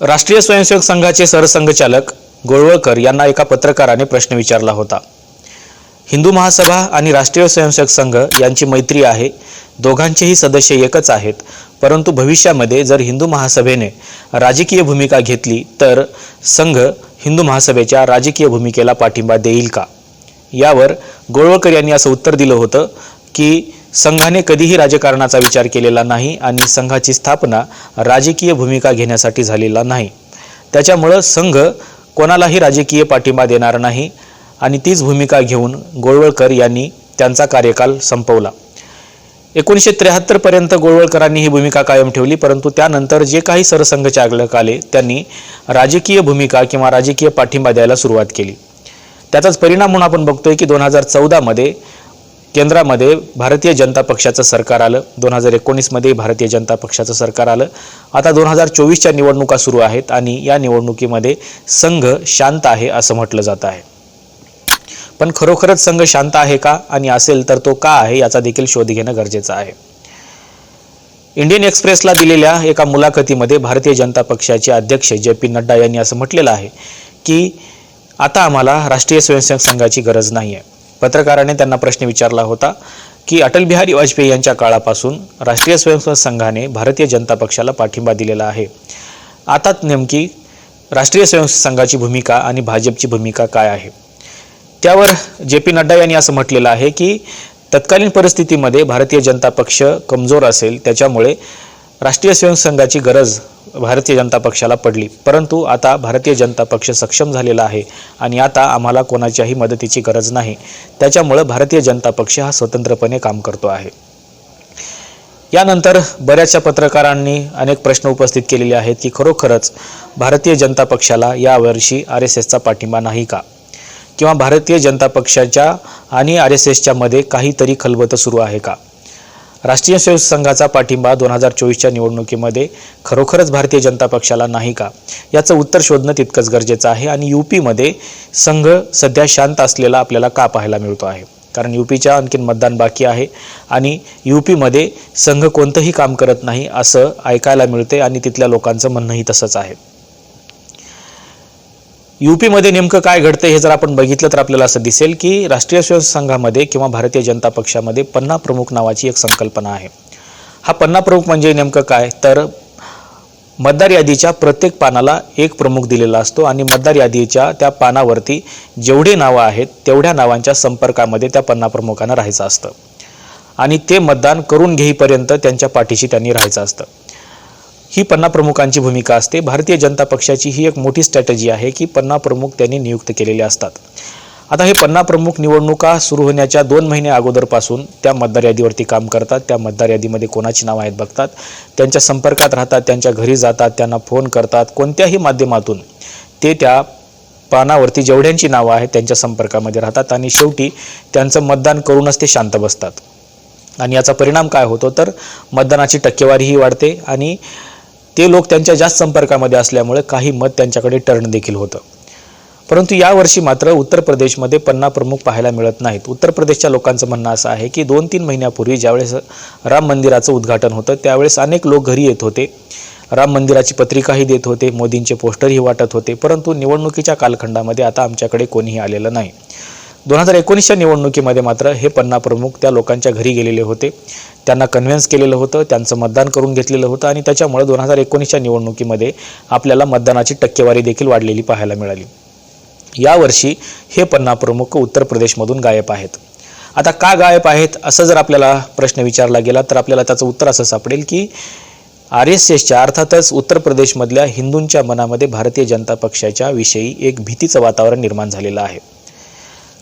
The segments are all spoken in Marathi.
राष्ट्रीय स्वयंसेवक संघाचे सरसंघचालक गोळवळकर यांना एका पत्रकाराने प्रश्न विचारला होता. हिंदू महासभा आणि राष्ट्रीय स्वयंसेवक संघ यांची मैत्री आहे. दोघांचेही सदस्य एकच आहेत. परंतु भविष्यामध्ये जर हिंदू महासभेने राजकीय भूमिका घेतली तर संघ हिंदू महासभेच्या राजकीय भूमिकेला पाठिंबा देईल का? यावर गोळवळकर यांनी असं उत्तर दिलं होतं की संघाने कधीही राजकारणाचा विचार केलेला नाही आणि संघाची स्थापना राजकीय भूमिका घेण्यासाठी झालेला नाही. त्याच्यामुळं संघ कोणालाही राजकीय पाठिंबा देणार नाही आणि तीच भूमिका घेऊन गोळवळकर यांनी त्यांचा कार्यकाल संपवला. एकोणीसशे त्र्याहत्तरपर्यंत गोळवळकरांनी ही भूमिका कायम ठेवली परंतु त्यानंतर जे काही सरसंघचालक आले त्यांनी राजकीय भूमिका किंवा राजकीय पाठिंबा द्यायला सुरुवात केली. त्याचाच परिणाम म्हणून आपण बघतोय की दोन हजार चौदामध्ये केंद्रामध्ये भारतीय जनता पक्षाचं सरकार आलं. दोन हजार एकोणीसमध्ये भारतीय जनता पक्षाचं सरकार आलं. आता दोन हजार चोवीसच्या निवडणुका सुरू आहेत आणि या निवडणुकीमध्ये संघ शांत आहे असं म्हटलं जात आहे. पण खरोखरच संघ शांत आहे का आणि असेल तर तो का आहे याचा देखील शोध घेणं गरजेचं आहे. इंडियन एक्सप्रेसला दिलेल्या एका मुलाखतीमध्ये भारतीय जनता पक्षाचे अध्यक्ष जे पी नड्डा यांनी असं म्हटलेलं आहे की आता आम्हाला राष्ट्रीय स्वयंसेवक संघाची गरज नाही आहे पत्रकाराने त्यांना प्रश्न विचारला होता की अटल बिहारी वाजपेयी यांच्या काळापासून राष्ट्रीय स्वयंसेवक संघाने भारतीय जनता पक्षाला पाठिंबा दिलेला आहे. आता नेमकी राष्ट्रीय स्वयंसेवक संघाची भूमिका आणि भाजपची भूमिका काय आहे? त्यावर जे पी नड्डा यांनी असं म्हटलेलं आहे की तत्कालीन परिस्थितीमध्ये भारतीय जनता पक्ष कमजोर असेल त्याच्यामुळे राष्ट्रीय स्वयंसंघाची संघाची गरज भारतीय जनता पक्षाला पडली. परंतु आता भारतीय जनता पक्ष सक्षम झालेला आहे आणि आता आम्हाला कोणाच्याही मदतीची गरज नाही. त्याच्यामुळं भारतीय जनता पक्ष हा स्वतंत्रपणे काम करतो आहे. यानंतर बऱ्याचशा पत्रकारांनी अनेक प्रश्न उपस्थित केलेले आहेत की खरोखरच भारतीय जनता पक्षाला यावर्षी आर एस एसचा पाठिंबा नाही का? किंवा भारतीय जनता पक्षाच्या आणि आर एस एसच्या मध्ये काहीतरी खलबतं सुरू आहे का? राष्ट्रीय स्वयंसेवक संघाचा पाठिंबा दोन हजार चोवीसच्या निवडणुकीमध्ये खरोखरच भारतीय जनता पक्षाला नाही का? याचं उत्तर शोधणं तितकंच गरजेचं आहे आणि यू पीमध्ये संघ सध्या शांत असलेला आपल्याला का पाहायला मिळतो आहे? कारण यू पीच्या आणखीन मतदान बाकी आहे आणि यू पीमध्ये संघ कोणतंही काम करत नाही असं ऐकायला मिळते आणि तिथल्या लोकांचं म्हणणंही तसंच आहे. यूपीमध्ये नेमकं काय घडतं हे जर आपण बघितलं तर आपल्याला असं दिसेल की राष्ट्रीय स्वयंसेवक संघामध्ये किंवा भारतीय जनता पक्षामध्ये पन्ना प्रमुख नावाची एक संकल्पना आहे. हा पन्ना प्रमुख म्हणजे नेमकं काय? तर मतदार यादीच्या प्रत्येक पानाला एक प्रमुख दिलेला असतो आणि मतदार यादीच्या त्या पानावरती जेवढे नावं आहेत तेवढ्या नावांच्या संपर्कामध्ये त्या पन्ना प्रमुखांना राहायचं असतं. आणि ते मतदान करून घेईपर्यंत त्यांच्या पाठीशी त्यांनी राहायचं असतं. ही पन्ना प्रमुखांची भूमिका असते. भारतीय जनता पक्षाची ही एक मोठी स्ट्रॅटजी आहे की पन्ना प्रमुख त्यांनी नियुक्त केलेले असतात. आता हे पन्ना प्रमुख निवडणुका सुरू होण्याच्या दोन महिने अगोदरपासून त्या मतदार यादीवरती काम करतात. त्या मतदार यादीमध्ये कोणाची नावं आहेत बघतात. त्यांच्या संपर्कात राहतात त्यांच्या घरी जातात त्यांना फोन करतात. कोणत्याही माध्यमातून ते त्या पानावरती जेवढ्यांची नावं आहेत त्यांच्या संपर्कामध्ये राहतात आणि शेवटी त्यांचं मतदान करूनच ते शांत बसतात. आणि याचा परिणाम काय होतो? तर मतदानाची टक्केवारीही वाढते आणि ते लोक त्यांच्या जास्त संपर्कामध्ये असल्यामुळे काही मत त्यांच्याकडे टर्न देखील होतं. परंतु यावर्षी मात्र उत्तर प्रदेशमध्ये पन्ना प्रमुख पाहायला मिळत नाहीत. उत्तर प्रदेशच्या लोकांचं म्हणणं असं आहे की दोन तीन महिन्यापूर्वी ज्यावेळेस राम मंदिराचं उद्घाटन होतं त्यावेळेस अनेक लोक घरी येत होते. राम मंदिराची पत्रिकाही देत होते मोदींचे पोस्टरही वाटत होते परंतु निवडणुकीच्या कालखंडामध्ये आता आमच्याकडे कोणीही आलेलं नाही. दोन हजार एकोणीसच्या निवडणुकीमध्ये मात्र हे पन्ना प्रमुख त्या लोकांच्या घरी गेलेले होते. त्यांना कन्व्हिन्स केलेलं होतं त्यांचं मतदान करून घेतलेलं होतं आणि त्याच्यामुळे दोन हजार एकोणीसच्या निवडणुकीमध्ये आपल्याला मतदानाची टक्केवारी देखील वाढलेली पाहायला मिळाली. यावर्षी हे पन्ना प्रमुख उत्तर प्रदेशमधून गायब आहेत. आता का गायब आहेत असं जर आपल्याला प्रश्न विचारला गेला तर आपल्याला त्याचं उत्तर असं सापडेल की आर एस एसच्या अर्थातच उत्तर प्रदेशमधल्या हिंदूंच्या मनामध्ये भारतीय जनता पक्षाच्या विषयी एक भीतीचं वातावरण निर्माण झालेलं आहे.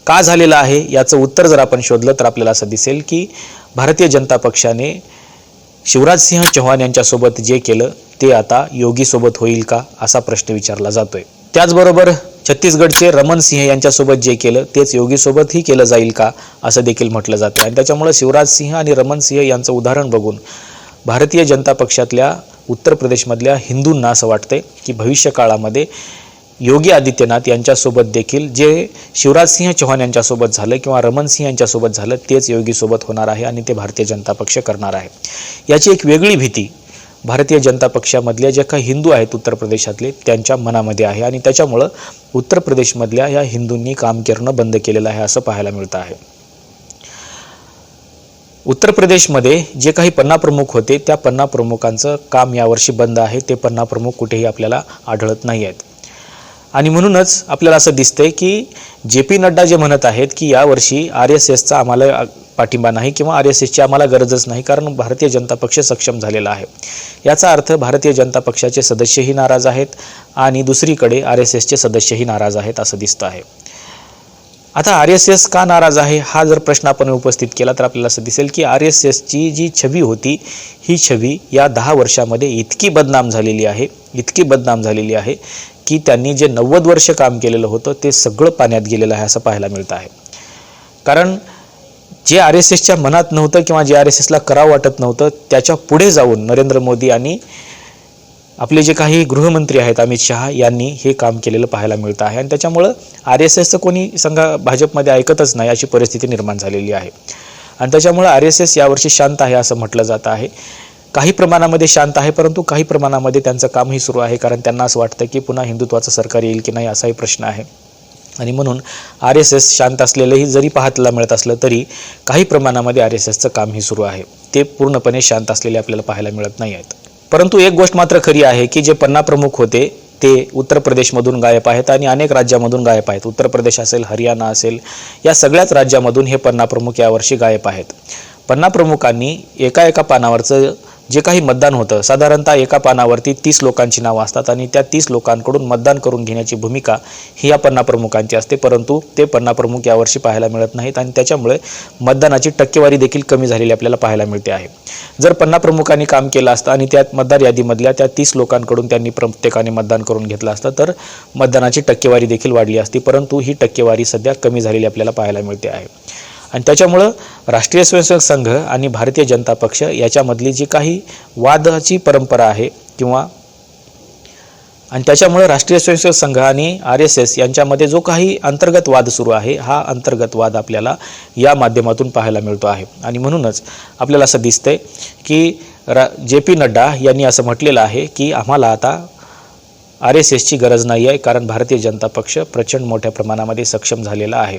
का झालेलं आहे याचं उत्तर जर आपण शोधलं तर आपल्याला असं दिसेल की भारतीय जनता पक्षाने शिवराजसिंह चौहान यांच्यासोबत जे केलं ते आता योगीसोबत होईल का असा प्रश्न विचारला जातोय. त्याचबरोबर छत्तीसगडचे रमन सिंह यांच्यासोबत जे केलं तेच योगीसोबतही केलं जाईल का असं देखील म्हटलं जातं आणि त्याच्यामुळं शिवराज सिंह आणि रमन सिंह यांचं उदाहरण बघून भारतीय जनता पक्षातल्या उत्तर प्रदेशमधल्या हिंदूंना असं वाटतंय की भविष्य काळामध्ये योगी आदित्यनाथ यांच्यासोबत देखील जे शिवराजसिंह चौहान यांच्यासोबत झालं किंवा रमण सिंह यांच्यासोबत झालं तेच योगीसोबत होणार आहे आणि ते भारतीय जनता पक्ष करणार आहे. याची एक वेगळी भीती भारतीय जनता पक्षामधल्या जे काही हिंदू आहेत उत्तर प्रदेशातले त्यांच्या मनामध्ये आहे आणि त्याच्यामुळं उत्तर प्रदेशमधल्या या हिंदूंनी काम करणं बंद केलेलं आहे असं पाहायला मिळतं आहे. उत्तर प्रदेशमध्ये जे काही पन्ना प्रमुख होते त्या पन्ना प्रमुखांचं काम यावर्षी बंद आहे ते पन्ना प्रमुख कुठेही आपल्याला आढळत नाही आहेत. आणि म्हणूनच आपल्याला असं दिसतंय की जे पी नड्डा जे म्हणत आहेत की यावर्षी आर एस एसचा आम्हाला पाठिंबा नाही किंवा आर एस एसची आम्हाला गरजच नाही कारण भारतीय जनता पक्ष सक्षम झालेला आहे. याचा अर्थ भारतीय जनता पक्षाचे सदस्यही नाराज आहेत आणि दुसरीकडे आर एस एसचे सदस्यही नाराज आहेत असं दिसतं आहे. आता आर एस एस का नाराज आहे हा जर प्रश्न आपण उपस्थित केला तर आपल्याला असं दिसेल की आर एस एसची जी छवी होती ही छवी या दहा वर्षामध्ये इतकी बदनाम झालेली आहे इतकी बदनाम झालेली आहे की त्यांनी जे नव्वद वर्ष काम केलेलं होतं ते सगळं पाण्यात गेलेलं आहे असं पाहायला मिळतं आहे. कारण जे आर एस एसच्या मनात नव्हतं किंवा जे आर एस एसला करावं वाटत नव्हतं त्याच्या पुढे जाऊन नरेंद्र मोदी आणि आपले जे काही गृहमंत्री आहेत अमित शहा यांनी हे काम केलेलं पाहायला मिळतं आहे. आणि त्याच्यामुळं आर एस एसचं कोणी संघा भाजपमध्ये ऐकतच नाही अशी परिस्थिती निर्माण झालेली आहे. आणि त्याच्यामुळं आर एस एस यावर्षी शांत आहे असं म्हटलं जात आहे. काही प्रमाणामध्ये शांत आहे परंतु काही प्रमाणामध्ये त्यांचं कामही सुरू आहे कारण त्यांना असं वाटतं की पुन्हा हिंदुत्वाचं सरकार येईल की नाही असाही प्रश्न आहे. आणि म्हणून आर एस एस शांत असलेलंही जरी पाहताला मिळत असलं तरी काही प्रमाणामध्ये आर एस एसचं कामही सुरू आहे. ते पूर्णपणे शांत असलेले आपल्याला पाहायला मिळत नाही आहेत. परंतु एक गोष्ट मात्र खरी आहे की जे पन्ना प्रमुख होते ते उत्तर प्रदेशमधून गायब आहेत आणि अनेक राज्यामधून गायब आहेत. उत्तर प्रदेश असेल हरियाणा असेल या सगळ्याच राज्यामधून हे पन्ना प्रमुख यावर्षी गायब आहेत. पन्ना प्रमुखांनी एका एका पानावरचं जे काही मतदान होतं साधारणतः एका पानावरती तीस लोकांची नावं असतात आणि त्या तीस लोकांकडून मतदान करून घेण्याची भूमिका ही या पन्नाप्रमुखांची असते. परंतु ते पन्ना प्रमुख यावर्षी पाहायला मिळत नाहीत आणि त्याच्यामुळे मतदानाची टक्केवारी देखील कमी झालेली आपल्याला पाहायला मिळते आहे. जर पन्नाप्रमुखांनी काम केलं असतं आणि त्यात मतदार यादीमधल्या त्या तीस लोकांकडून त्यांनी प्रत्येकाने मतदान करून घेतलं असतं तर मतदानाची टक्केवारी देखील वाढली असती. परंतु ही टक्केवारी सध्या कमी झालेली आपल्याला पाहायला मिळते आहे. आणि त्याच्यामुळं राष्ट्रीय स्वयंसेवक संघ आणि भारतीय जनता पक्ष याच्यामधली जी काही वादाची परंपरा आहे किंवा आणि त्याच्यामुळं राष्ट्रीय स्वयंसेवक संघ आणि आर एस एस यांच्यामध्ये जो काही अंतर्गत वाद सुरू आहे हा अंतर्गत वाद आपल्याला या माध्यमातून पाहायला मिळतो आहे. आणि म्हणूनच आपल्याला असं दिसतंय की रा जे पी नड्डा यांनी असं म्हटलेलं आहे की आम्हाला आता आर एस एसची गरज नाही आहे कारण भारतीय जनता पक्ष प्रचंड मोठ्या प्रमाणामध्ये सक्षम झालेला आहे.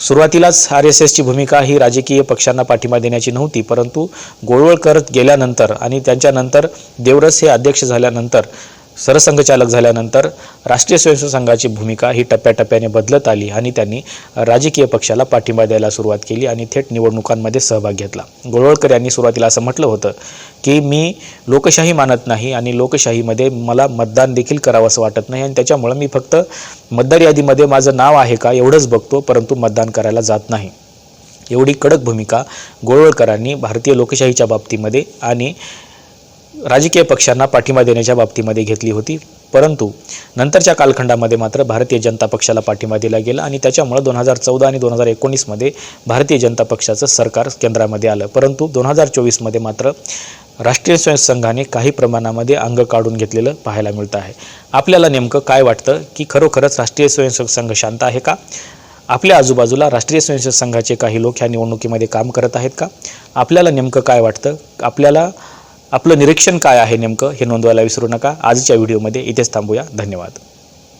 सुरुवातीलाच आर एस एसची भूमिका ही राजकीय पक्षांना पाठिंबा देण्याची नव्हती परंतु गोळवळ करत गेल्यानंतर आणि त्यांच्यानंतर देवरस हे अध्यक्ष झाल्यानंतर सरसंघचालक झाल्यानंतर राष्ट्रीय स्वयंसेवक संघाची भूमिका ही टप्प्याटप्प्याने बदलत आली आणि त्यांनी राजकीय पक्षाला पाठिंबा द्यायला सुरुवात केली आणि थेट निवडणुकांमध्ये सहभाग घेतला. गोळवळकर यांनी सुरुवातीला असं म्हटलं होतं की मी लोकशाही मानत नाही आणि लोकशाहीमध्ये मला मतदान देखील करावं असं वाटत नाही आणि त्याच्यामुळं मी फक्त मतदार यादीमध्ये माझं नाव आहे का एवढंच बघतो परंतु मतदान करायला जात नाही. एवढी कडक भूमिका गोळवळकरांनी भारतीय लोकशाहीच्या बाबतीमध्ये आणि राजकीय पक्षांना पाठिंबा देण्याच्या बाबतीमध्ये घेतली होती. परंतु नंतरच्या कालखंडामध्ये मात्र भारतीय जनता पक्षाला पाठिंबा दिला गेला आणि त्याच्यामुळं दोन हजार चौदा आणि दोन हजार एकोणीसमध्ये भारतीय जनता पक्षाचं सरकार केंद्रामध्ये आलं. परंतु दोन हजार चोवीसमध्ये मात्र राष्ट्रीय स्वयंसंघाने काही प्रमाणामध्ये अंग काढून घेतलेलं पाहायला मिळतं आहे. आपल्याला नेमकं काय वाटतं की खरोखरच राष्ट्रीय स्वयंसेवक संघ शांत आहे का? आपल्या आजूबाजूला राष्ट्रीय स्वयंसेवक संघाचे काही लोक ह्या निवडणुकीमध्ये काम करत आहेत का? आपल्याला नेमकं काय वाटतं? आपल्याला आपलं निरीक्षण काय आहे नेमकं हे नोंदवायला विसरू नका. आजच्या व्हिडिओमध्ये इथेच थांबूया. धन्यवाद.